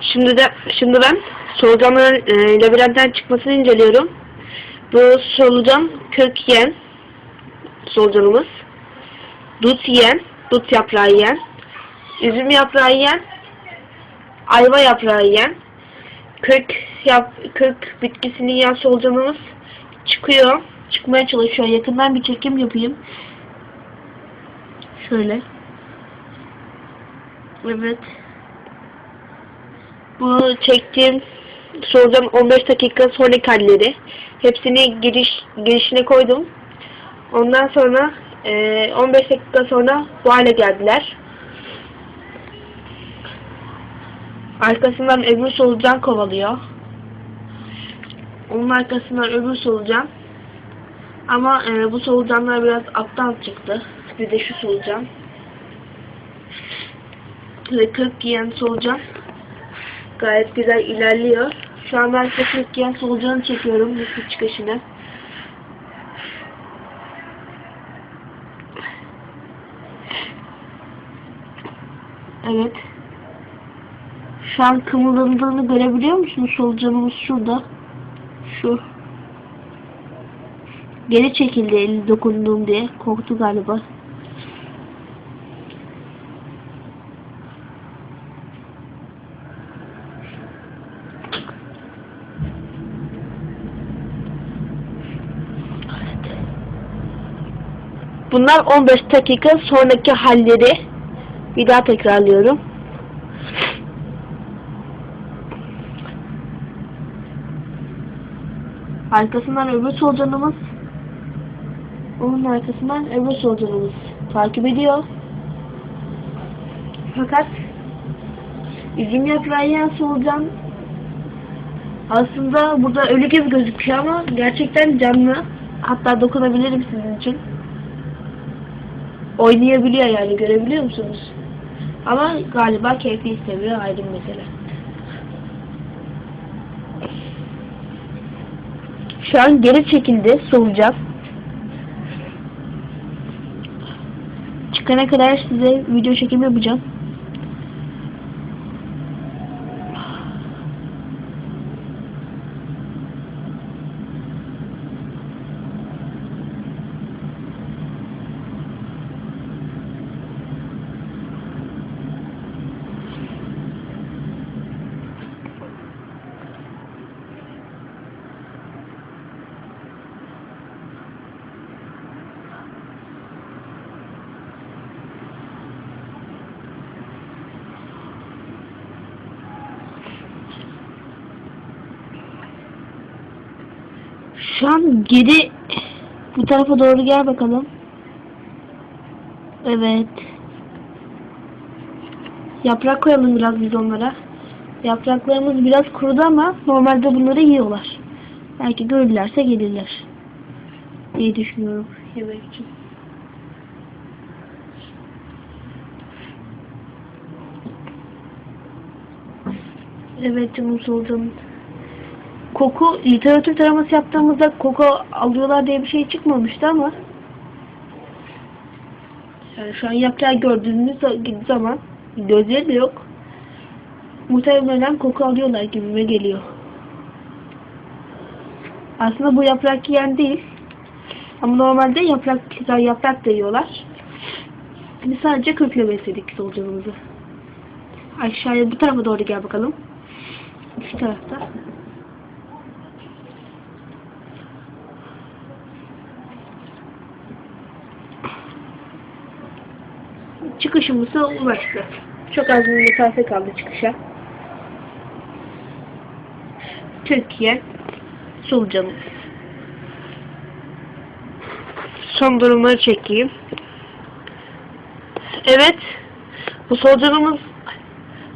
Şimdi de şimdi ben solucanların e, labirentten çıkmasını inceliyorum. Bu solucan kök yiyen solucanımız. Dut yiyen, dut yaprağı yiyen, üzüm yaprağı yiyen, ayva yaprağı yiyen, kök yap, kök bitkisini yiyen solucanımız çıkıyor. Çıkmaya çalışıyor. Yakından bir çekim yapayım. Şöyle. Evet. Bu çektiğim solucan 15 dakika sonraki halleri. Hepsini giriş girişine koydum. Ondan sonra eee, 15 dakika sonra bu hale geldiler. Arkasından öbür solucan kovalıyor. Onun arkasından öbür solucan. Ama eee, bu solucanlar biraz aptal çıktı. Bir de şu solucan. Ve 40 yiyen solucan gayet güzel ilerliyor. Şu an ben 40 yiyen solucanı çekiyorum nasıl çıkışını. Evet. Şu an kımıldandığını görebiliyor musunuz? Solucanımız şurada. Şu. Geri çekildi eli dokunduğum diye. Korktu galiba. Bunlar 15 dakika sonraki halleri. Bir daha tekrarlıyorum. Arkasından öbür solucanımız. Onun arkasından öbür solucanımız takip ediyor. Fakat üzüm yaprağı yiyen solucan aslında burada ölü gibi gözüküyor ama gerçekten canlı. Hatta dokunabilirim sizin için. Oynayabiliyor yani görebiliyor musunuz? Ama galiba keyfi istemiyor ayrı bir mesele. Şu an geri çekildi solucan. Çıkana kadar size video çekim yapacağım. Şu an geri bu tarafa doğru gel bakalım. Evet. Yaprak koyalım biraz biz onlara. Yapraklarımız biraz kurudu ama normalde bunları yiyorlar. Belki görürlerse gelirler. diye düşünüyorum yemek için. Evet canım solucanım. Koku, literatür taraması yaptığımızda koku alıyorlar diye bir şey çıkmamıştı ama yani şu an yaprağı gördüğünüz zaman gözleri de yok. Muhtemelen koku alıyorlar gibime geliyor. Aslında bu yaprak yiyen değil. Ama normalde yaprak yaprak da yiyorlar. Biz sadece kökle besledik solucanımızı. Aşağıya bu tarafa doğru gel bakalım. Şu tarafta. Çıkışımıza ulaştı. Çok az bir mesafe kaldı çıkışa. Türkiye solucanı. Son durumları çekeyim. Evet. Bu solucanımız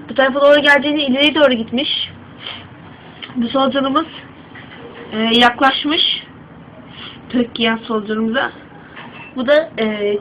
bu tarafa doğru geldiğini ileri doğru gitmiş. Bu solucanımız e, yaklaşmış. Türkiye solucanımıza. Bu da e,